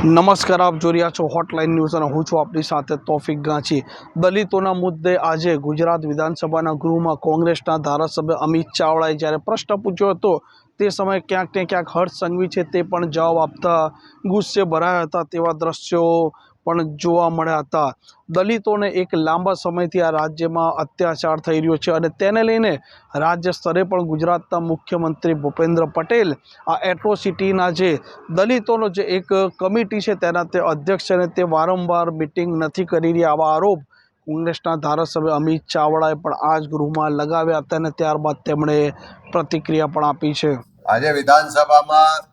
નમસ્કાર, આપ જોઈ રહ્યા છો હોટલાઇન ન્યૂઝ અને હું છું આપણી સાથે તોફિક ગાંચી. દલિતોના મુદ્દે આજે ગુજરાત વિધાનસભાના ગૃહમાં કોંગ્રેસના ધારાસભ્ય અમિત ચાવડાએ જ્યારે પ્રશ્ન પૂછ્યો હતો, તે સમયે ક્યાંક ને ક્યાંક હર્ષ સંઘવી છે તે પણ જવાબ આપતા ગુસ્સે ભરાયા હતા તેવા દ્રશ્યો પણ જોવા મળ્યા હતા. દલિતોને એક લાંબા સમયથી આ રાજ્યમાં અત્યાચાર થઈ રહ્યો છે અને તેને લઈને રાજ્ય સ્તરે પણ ગુજરાતના મુખ્યમંત્રી ભૂપેન્દ્ર પટેલ આ એટ્રોસિટીના જે દલિતોનો જે એક કમિટી છે તેના તે અધ્યક્ષ અને તે વારંવાર મિટિંગ નથી કરી રહ્યા આવા આરોપ કોંગ્રેસના ધારાસભ્ય અમિત ચાવડાએ પણ આ જ ગૃહમાં લગાવ્યા હતા અને ત્યારબાદ તેમણે પ્રતિક્રિયા પણ આપી છે. આજે વિધાનસભામાં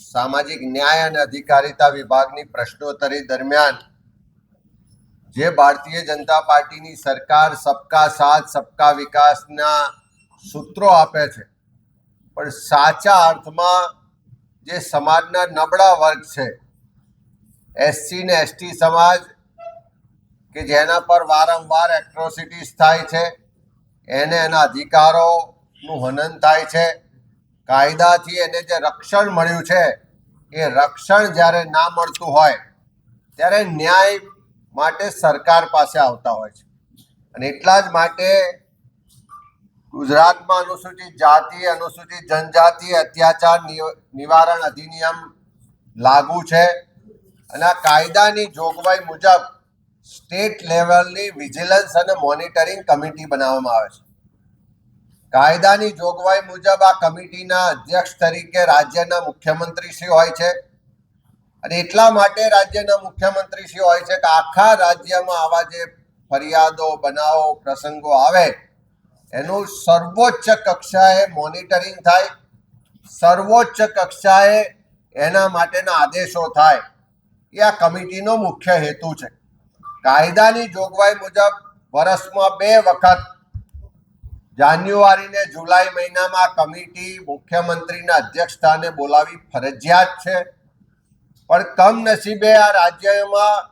સામાજિક ન્યાય અને અધિકારિતા વિભાગની પ્રશ્નોત્તરી દરમિયાન જે ભારતીય જનતા પાર્ટીની સરકાર સબકા સાથ, સબકા વિકાસના સૂત્રો આપે છે, પણ સાચા અર્થમાં જે સમાજના નબળા વર્ગ છે એસસી ને એસટી સમાજ, કે જેના પર વારંવાર એટ્રોસિટીઝ થાય છે, એને એના અધિકારોનું હનન થાય છે કાયદાથી એને જે રક્ષણ મળ્યું છે, એ રક્ષણ જ્યારે ના મળતું હોય, ત્યારે ન્યાય માટે સરકાર પાસે આવતા હોય છે. અને એટલા જ માટે ગુજરાતમાં અનુસૂચિત જાતિ, અનુસૂચિત જનજાતિ, અત્યાચાર નિવારણ અધિનિયમ લાગુ છે. અને આ કાયદાની જોગવાઈ મુજબ સ્ટેટ લેવલની વિજિલન્સ અને મોનિટરિંગ કમિટી બનાવવામાં આવે છે. કાયદાની જોગવાઈ મુજબ આ કમિટીના અધ્યક્ષ તરીકે રાજ્યના મુખ્યમંત્રી શ્રી હોય છે. અને એટલા માટે રાજ્યના મુખ્યમંત્રી શ્રી હોય છે કે આખા રાજ્યમાં આવા જે ફરિયાદો, બનાવો, પ્રસંગો આવે, એનું સર્વોચ્ચ કક્ષાએ મોનિટરિંગ થાય, સર્વોચ્ચ કક્ષાએ એના માટેના આદેશો થાય. એ આ કમિટીનો મુખ્ય હેતુ છે. કાયદાની જોગવાઈ મુજબ વર્ષમાં બે વખત જાન્યુઆરી ને જુલાઈ મહિનામાં કમિટી મુખ્યમંત્રીના અધ્યક્ષ સ્થાને બોલાવી ફરજિયાત છે. પણ કમનસીબે આ રાજ્યમાં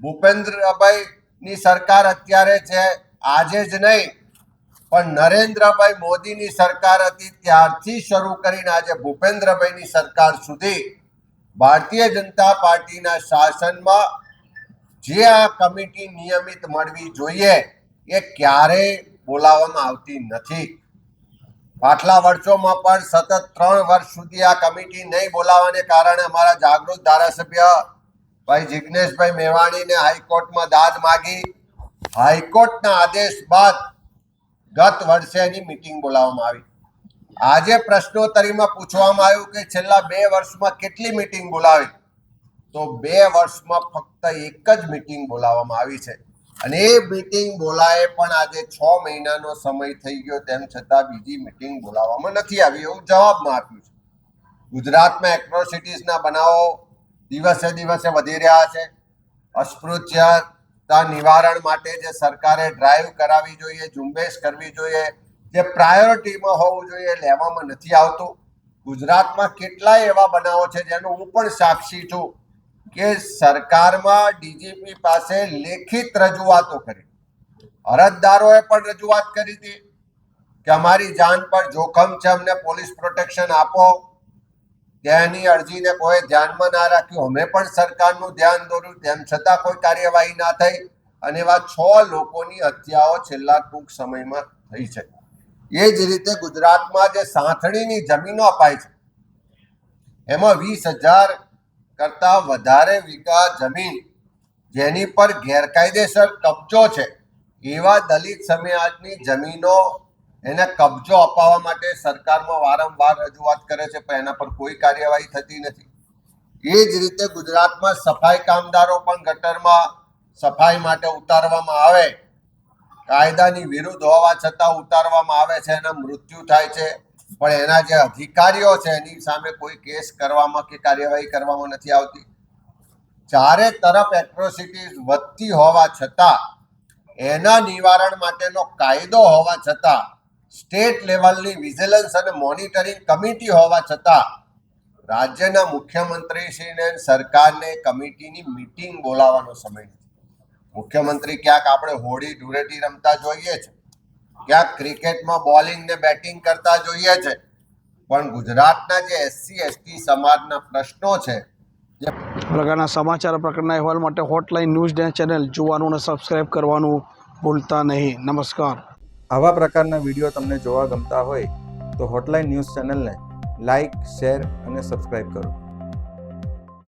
ભૂપેન્દ્રભાઈની સરકાર અત્યારે છે, આજે જ નહીં, પણ નરેન્દ્રભાઈ મોદીની સરકાર હતી ત્યારથી શરૂ કરીને આજે ભૂપેન્દ્રભાઈની સરકાર સુધી ભારતીય જનતા પાર્ટીના શાસનમાં જે આ કમિટી નિયમિત મળવી જોઈએ, એ ક્યારેય બોલાવવામાં આવતી નથી. પાછલા વર્ષોમાં પણ સતત ત્રણ વર્ષ સુધી આ કમિટી નહીં બોલાવાને કારણે અમારા જાગૃત ધારાસભ્ય ભાઈ જિજ્ઞેશભાઈ મેવાણીને હાઈકોર્ટમાં દાદ માગી. હાઈકોર્ટના આદેશ બાદ ગત વર્ષે એની મિટિંગ બોલાવવામાં આવી. આજે પ્રશ્નોત્તરીમાં પૂછવામાં આવ્યું કે છેલ્લા બે વર્ષમાં કેટલી મિટિંગ બોલાવી? તો બે વર્ષમાં ફક્ત એક જ મિટિંગ બોલાવવામાં આવી છે. અને એ મિટિંગ બોલાય પણ આજે છ મહિનાનો સમય થઈ ગયો, તેમ છતાં બીજી મિટિંગ બોલાવવામાં નથી આવી એવું જવાબમાં આપ્યું છે. ગુજરાતમાં એટ્રોસિટીઝના બનાવો દિવસે દિવસે વધી રહ્યા છે. અસ્પૃશ્યતા નિવારણ માટે જે સરકારે ડ્રાઈવ કરાવવી જોઈએ, ઝુંબેશ કરવી જોઈએ, જે પ્રાયોરિટીમાં હોવું જોઈએ, લેવામાં નથી આવતું. ગુજરાતમાં કેટલાય એવા બનાવો છે જેનો હું પણ સાક્ષી છું. કે સરકારમાં ડીજીપી પાસે લેખિત રજૂઆતો કરી. અરજદારોએ પણ રજૂઆત કરી હતી કે અમારી જાન પર જોખમ છે, અમને પોલીસ પ્રોટેક્શન આપો. તેની અરજીને કોઈ ધ્યાનમાં ના રાખ્યું અમે પણ સરકારનું ધ્યાન દોર્યું. તેમ છતાં કોઈ કાર્યવાહી ના થઈ અને એવા છ લોકોની હત્યાઓ છેલ્લા ટૂંક સમયમાં થઈ છે. એ જ રીતે ગુજરાતમાં જે સાંથણીની જમીનો અપાય છે, એમાં વીસ હજાર કરતાં વધારે વીઘા જમીન જેની પર ગેરકાયદેસર કબજો છે. એવા દલિત સમાજની જમીનો એને કબજો અપાવવા માટે સરકારમાં વારંવાર રજૂઆત કરે છે, પણ એના પર કોઈ કાર્યવાહી થતી નથી. એ જ રીતે ગુજરાતમાં સફાઈ કામદારો પણ ગટરમાં સફાઈ માટે ઉતારવામાં આવે. કાયદાની વિરુદ્ધ હોવા છતાં ઉતારવામાં આવે છે, એના મૃત્યુ થાય છે. પણ એના જે અધિકારીઓ છે, એની સામે કોઈ કેસ કરવામાં કે કાર્યવાહી કરવામાં નથી આવતી. ચારે તરફ એટ્રોસિટીઝ વધતી હોવા છતાં, એના નિવારણ માટેનો કાયદો હોવા છતાં, સ્ટેટ લેવલની વિજિલન્સ અને મોનિટરિંગ કમિટી હોવા છતાં, રાજ્યના મુખ્યમંત્રીશ્રીને સરકારને કમિટીની મિટિંગ બોલાવવાનો સમય નથી. મુખ્યમંત્રી ક્યાંક આપણે હોળી ધૂળેટી રમતા જોઈએ છે. ક્યાંક ક્રિકેટમાં બોલિંગ ને બેટિંગ કરતા જોઈએ છે. પણ ગુજરાતના જે એસસી એસટી સમાજના પ્રશ્નો છે પ્રકારના સમાચાર પ્રકારના અહેવાલ માટે હોટલાઇન ન્યૂઝ ડે ચેનલ જોવાનું અને સબસ્ક્રાઇબ કરવાનું ભૂલતા નહીં. નમસ્કાર. આવા પ્રકારના વીડિયો તમને જોવા ગમતા હોય તો હોટલાઇન ન્યૂઝ ચેનલને લાઇક શેર અને સબસ્ક્રાઇબ કરો.